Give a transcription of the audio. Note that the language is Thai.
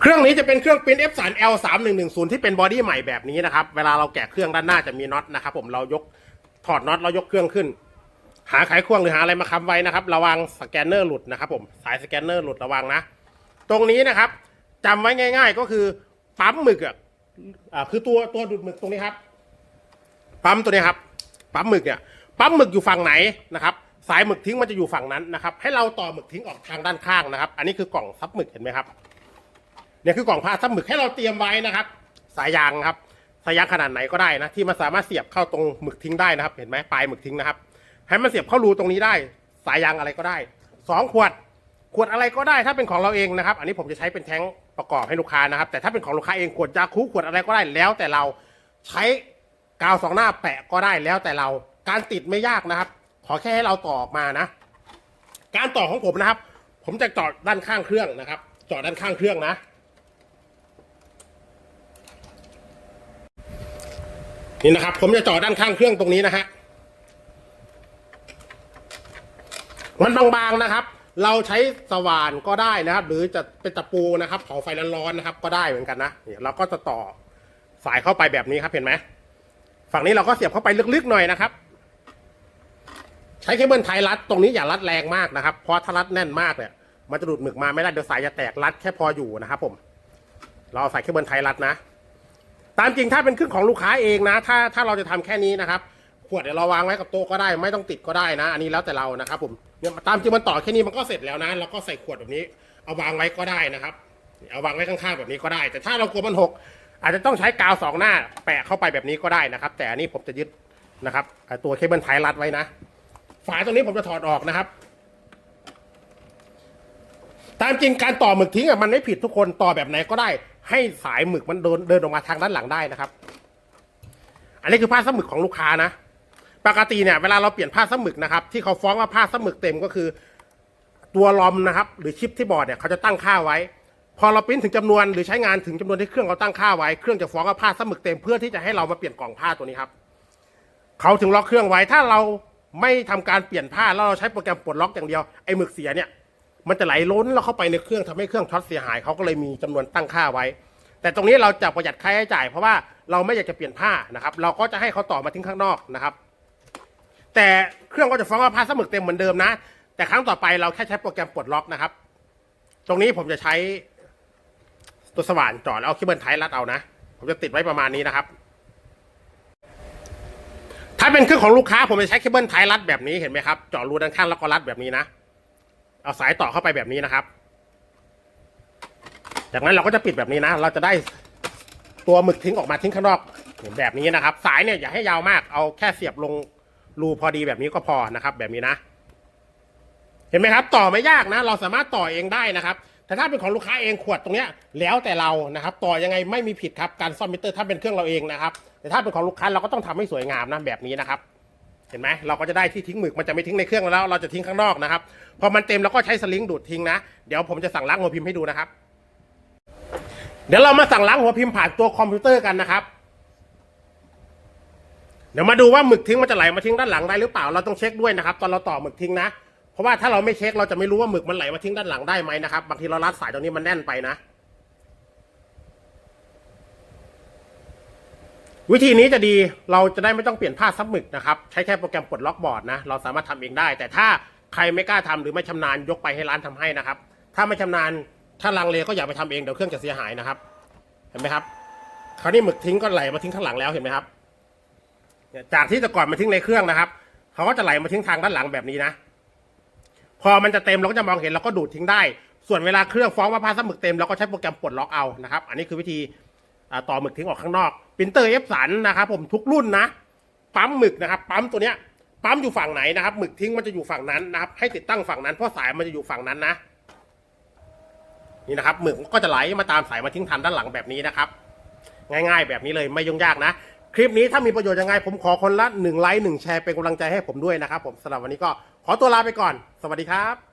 เครื่องนี้จะเป็นเครื่องปิ้น F 3 L 3 1 1 0ที่เป็นบอดี้ใหม่แบบนี้นะครับ เวลาเราแกะเครื่องด้านหน้าจะมีน็อตนะครับผมเรายกถอดน็อตเรายกเครื่องขึ้น หาไขควงหรือหาอะไรมาค้ำไว้นะครับ ระวังสแกนเนอร์หลุดนะครับผมสายสแกนเนอร์หลุดระวังนะ ตรงนี้นะครับจำไว้ง่าย ๆ ก็คือปั๊มหมึกอะอ่าคือตัวตัวดูดหมึกตรงนี้ครับ ปั๊มตัวนี้ครับ ปั๊มหมึกเนี่ยปั๊มหมึกอยู่ฝั่งไหนนะครับ สายหมึกทิ้งมันจะอยู่ฝั่งนั้นนะครับ ให้เราต่อหมึกทิ้งออกทางด้านข้างนะครับ อันนี้คือกล่องซับหมึกเห็นไหมครับ เนี่ยคือกล่องผ้าซับหมึกให้เราเตรียมไว้นะครับ สายยางครับสายยางขนาดไหนก็ได้นะ ที่มันสามารถเสียบเข้าตรงหมึกทิ้งได้นะครับ เห็นไหมปลายหมึกทิ้งนะครับ ให้มันเสียบเข้ารูตรงนี้ได้ สายยางอะไรก็ได้สองขวด ขวดอะไรก็ได้ถ้าเป็นของเราเองนะครับ อันนี้ผมจะใช้เป็นแท้งประกอบให้ลูกค้านะครับ แต่ถ้าเป็นของลูกค้าเองขวดยาคูขวดอะไรก็ได้แล้วแต่เราใช้กาวสองหน้าแปะก็ได้แล้วแต่เราการติดไม่ยากนะครับ ขอแค่ให้เราต่อออกมานะ การต่อของผมนะครับ ผมจะจาะด้านข้างเครื่องนะครับจาะด้านข้างเครื่องนะ นี่นะครับ ผมจะเจาะด้านข้างเครื่องตรงนี้นะฮะมันบางๆนะครับ เราใช้สว่านก็ได้นะครับ หรือจะเป็นตะปูนะครับเผาไฟร้อนๆนะครับ ก็ได้เหมือนกันนะเนี่ยเราก็จะต่อสายเข้าไปแบบนี้ครับเห็นไหมฝั่งนี้เราก็เสียบเข้าไปลึกๆหน่อยนะครับ ใช้เคเบิลไทยรัดตรงนี้อย่ารัดแรงมากนะครับ เพราะถ้ารัดแน่นมากเนี่ยมันจะดูดหมึกมาไม่ได้เดี๋ยวสายจะแตกรัดแค่พออยู่นะครับผม เราเอาใส่เคเบิลไทยรัดนะ ตามจริงถ้าเป็นเครื่องของลูกค้าเองนะ ถ้าถ้าเราจะทำแค่นี้นะครับขวดเดี๋ยวเราวางไว้กับโต๊ะก็ได้ ไม่ต้องติดก็ได้นะ อันนี้แล้วแต่เรานะครับผมเนี่ยตามจริงมันต่อแค่นี้มันก็เสร็จแล้วนะแล้วก็ใส่ขวดแบบนี้ เอาวางไว้ก็ได้นะครับ เอาวางไว้ข้างๆแบบนี้ก็ได้ แต่ถ้าเรากลัวมันหกอาจจะต้องใช้กาวสองหน้า แปะเข้าไปแบบนี้ก็ได้นะครับ แต่อันนี้ผมจะยึดนะครับตัวเคเบิลไทยรัดไว้นะ ฝายตรงนี้ผมจะถอดออกนะครับ ตามจริงการต่อหมึกทิ้งอะมันไม่ผิดทุกคนต่อแบบไหนก็ได้ ให้สายหมึกมันเดินเดินออกมาทางด้านหลังได้นะครับ อันนี้คือผ้าซับหมึกของลูกค้านะ ปกติเนี่ยเวลาเราเปลี่ยนผ้าซับหมึกนะครับ ที่เขาฟ้องว่าผ้าซับหมึกเต็มก็คือ ตัวลอมนะครับ หรือชิปที่บอร์ดเนี่ยเขาจะตั้งค่าไว้ พอเราปริ้นถึงจำนวนหรือใช้งานถึงจำนวนที่เครื่องเขาตั้งค่าไว้เครื่องจะฟ้องว่าผ้าซับหมึกเต็มเพื่อที่จะให้เรามาเปลี่ยนกล่องผ้าตัวนี้ครับเขาถึงล็อกเครื่องไว้ถ้าเราไม่ทำการเปลี่ยนผ้าแล้วเราใช้โปรแกรมปลดล็อกอย่างเดียวไอ้หมึกเสียเนี่ย มันจะไหลล้นแล้วเข้าไปในเครื่องทำให้เครื่องช็อตเสียหายเขาก็เลยมีจำนวนตั้งค่าไว้ แต่ตรงนี้เราจะประหยัดค่าใช้จ่าย เพราะว่าเราไม่อยากจะเปลี่ยนผ้านะครับ เราก็จะให้เขาต่อมาทิ้งข้างนอกนะครับ แต่เครื่องก็จะฟ้องว่าผ้าสมึกเต็มเหมือนเดิมนะ แต่ครั้งต่อไปเราแค่ใช้โปรแกรมปลดล็อกนะครับ ตรงนี้ผมจะใช้ตัวสว่านจอดแล้วเอาเคเบิลไทยรัดเอานะ ผมจะติดไว้ประมาณนี้นะครับ ถ้าเป็นเครื่องของลูกค้าผมจะใช้เคเบิลไทยรัดแบบนี้เห็นไหมครับเจาะรูด้านข้างแล้วก็รัดแบบนี้นะ เอาสายต่อเข้าไปแบบนี้นะครับ จากนั้นเราก็จะปิดแบบนี้นะ เราจะได้ตัวหมึกทิ้งออกมาทิ้งข้างนอกแบบนี้นะครับ สายเนี่ยอย่าให้ยาวมาก เอาแค่เสียบลงรูพอดีแบบนี้ก็พอนะครับ แบบนี้นะ เห็นไหมครับ ต่อไม่ยากนะ เราสามารถต่อเองได้นะครับ แต่ถ้าเป็นของลูกค้าเองขวดตรงเนี้ย แล้วแต่เรานะครับ ต่อยังไงไม่มีผิดครับ การซ่อมมิเตอร์ถ้าเป็นเครื่องเราเองนะครับ แต่ถ้าเป็นของลูกค้าเราก็ต้องทำให้สวยงามนะแบบนี้นะครับ เห็นไหมเราก็จะได้ที่ทิ้งหมึกมันจะไม่ทิ้งในเครื่องแล้ว เราจะทิ้งข้างนอกนะครับพอมันเต็มเราก็ใช้สลิงดูดทิ้งนะเดี๋ยวผมจะสั่งล้างหัวพิมพ์ให้ดูนะครับ เดี๋ยวเรามาสั่งล้างหัวพิมพ์ผ่านตัวคอมพิวเตอร์กันนะครับ เดี๋ยวมาดูว่าหมึกทิ้งมันจะไหลมาทิ้งด้านหลังได้หรือเปล่าเราต้องเช็คด้วยนะครับ ตอนเราต่อหมึกทิ้งนะ เพราะว่าถ้าเราไม่เช็คเราจะไม่รู้ว่าหมึกมันไหลมาทิ้งด้านหลังได้ไหมนะครับบางทีเรารัดสายตรงนี้มันแน่นไปนะ วิธีนี้จะดีเราจะได้ไม่ต้องเปลี่ยนผ้าซับหมึกนะครับ ใช้แค่โปรแกรมปลดล็อกบอร์ดนะ เราสามารถทำเองได้ แต่ถ้าใครไม่กล้าทำหรือไม่ชำนาญยกไปให้ร้านทำให้นะครับ ถ้าไม่ชำนาญถ้าลังเลก็อย่าไปทำเองเดี๋ยวเครื่องจะเสียหายนะครับ เห็นไหมครับ คราวนี้หมึกทิ้งก็ไหลมาทิ้งข้างหลังแล้วเห็นไหมครับจากที่แต่ก่อนมาทิ้งในเครื่องนะครับเขาก็จะไหลมาทิ้งทางด้านหลังแบบนี้นะ พอมันจะเต็มเราก็จะมองเห็นเราก็ดูดทิ้งได้ ส่วนเวลาเครื่องฟ้องว่าผ้าซับหมึกเต็มเราก็ใช้โปรแกรมปลดล็อกเอานะครับ อันนี้คือวิธี ต่อหมึกทิ้งออกข้างนอกปรินเตอร์เอฟสันนะครับผมทุกรุ่นนะ ปั๊มหมึกนะครับ ปั๊มตัวเนี้ยปั๊มอยู่ฝั่งไหนนะครับหมึกทิ้งมันจะอยู่ฝั่งนั้นนะครับ ให้ติดตั้งฝั่งนั้นเพราะสายมันจะอยู่ฝั่งนั้นนะ นี่นะครับหมึกก็จะไหลมาตามสายมาทิ้งทันด้านหลังแบบนี้นะครับ ง่ายๆ แบบนี้เลยไม่ยุ่งยากนะ คลิปนี้ถ้ามีประโยชน์ยังไง ผมขอคนละหนึ่งไลค์หนึ่งแชร์เป็นกำลังใจให้ผมด้วยนะครับ ผมสำหรับวันนี้ก็ขอตัวลาไปก่อน สวัสดีครับ